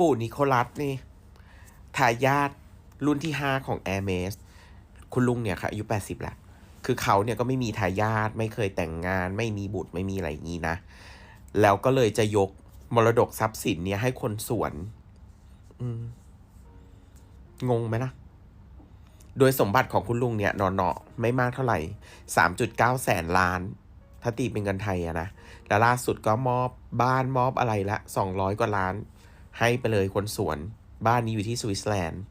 ปู่นิโคลัสนี่ทายาทรุ่นที่ห้าของ a i r m e s คุณลุงเนี่ยค่ะอายุแปดสิบแล้ว คือเขาเนี่ยก็ไม่มีทายาทไม่เคยแต่งงาน ไม่มีบุตรไม่มีอะไรอย่างนี้นะ แล้วก็เลยจะยกมรดกทรัพย์สินเนี่ยให้คนสวน อืม งงไหมล่ะ โดยสมบัติของคุณลุงเนี่ยนอนๆไม่มากเท่าไหร่สามจุดเก้าแสนล้าน ถ้าตีเป็นเงินไทยอะนะ แล้วล่าสุดก็มอบบ้านมอบอะไรละสองร้อยกว่าล้าน ให้ไปเลยคนสวนบ้านนี้อยู่ที่สวิตเซอร์แลนด์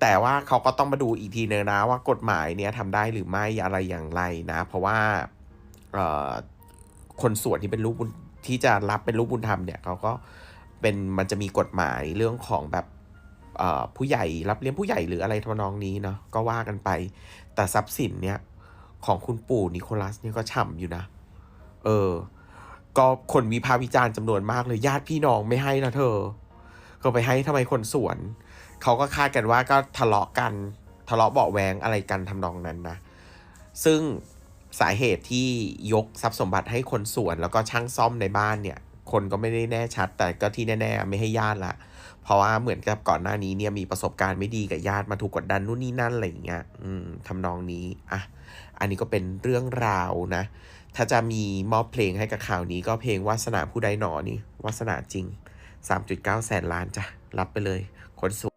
แต่ว่าเขาก็ต้องมาดูอีกทีนึงนะว่ากฎหมายเนี่ยทำได้หรือไม่อะไรอย่างไรนะ เพราะว่าเอ่อคนสวนที่เป็นลูกบุญที่จะรับเป็นลูกบุญธรรมเนี่ยเขาก็เป็นมันจะมีกฎหมายเรื่องของแบบเอ่อผู้ใหญ่รับเลี้ยงผู้ใหญ่หรืออะไรทำนองนี้เนาะก็ว่ากันไป แต่ทรัพย์สินเนี่ยของคุณปู่นิโคลัสเนี่ยก็ฉ่ำอยู่นะ เออ ก็คนวิพากษ์วิจารณ์จำนวนมากเลยญาติพี่น้องไม่ให้นะเธอ ก็ไปให้ทำไมคนสวน เขาก็คาดกันว่าก็ทะเลาะกันทะเลาะเบาแวงอะไรกันทำนองนั้นนะ ซึ่งสาเหตุที่ยกทรัพย์สมบัติให้คนสวน แล้วก็ช่างซ่อมในบ้านเนี่ย คนก็ไม่ได้แน่ชัด แต่ก็ที่แน่ๆไม่ให้ญาติละ เพราะว่าเหมือนกับก่อนหน้านี้เนี่ยมีประสบการณ์ไม่ดีกับญาติมาถูกกดดันนู่นนี่นั่นอะไรอย่างเงี้ย อืมทำนองนี้ อะ อันนี้ก็เป็นเรื่องราวนะ ถ้าจะมีมอบเพลงให้กับข่าวนี้ก็เพลงวาสนาผู้ใดหนอนี่วาสนาจริง 3.9 แสนล้านจ้ะ รับไปเลยคนสวย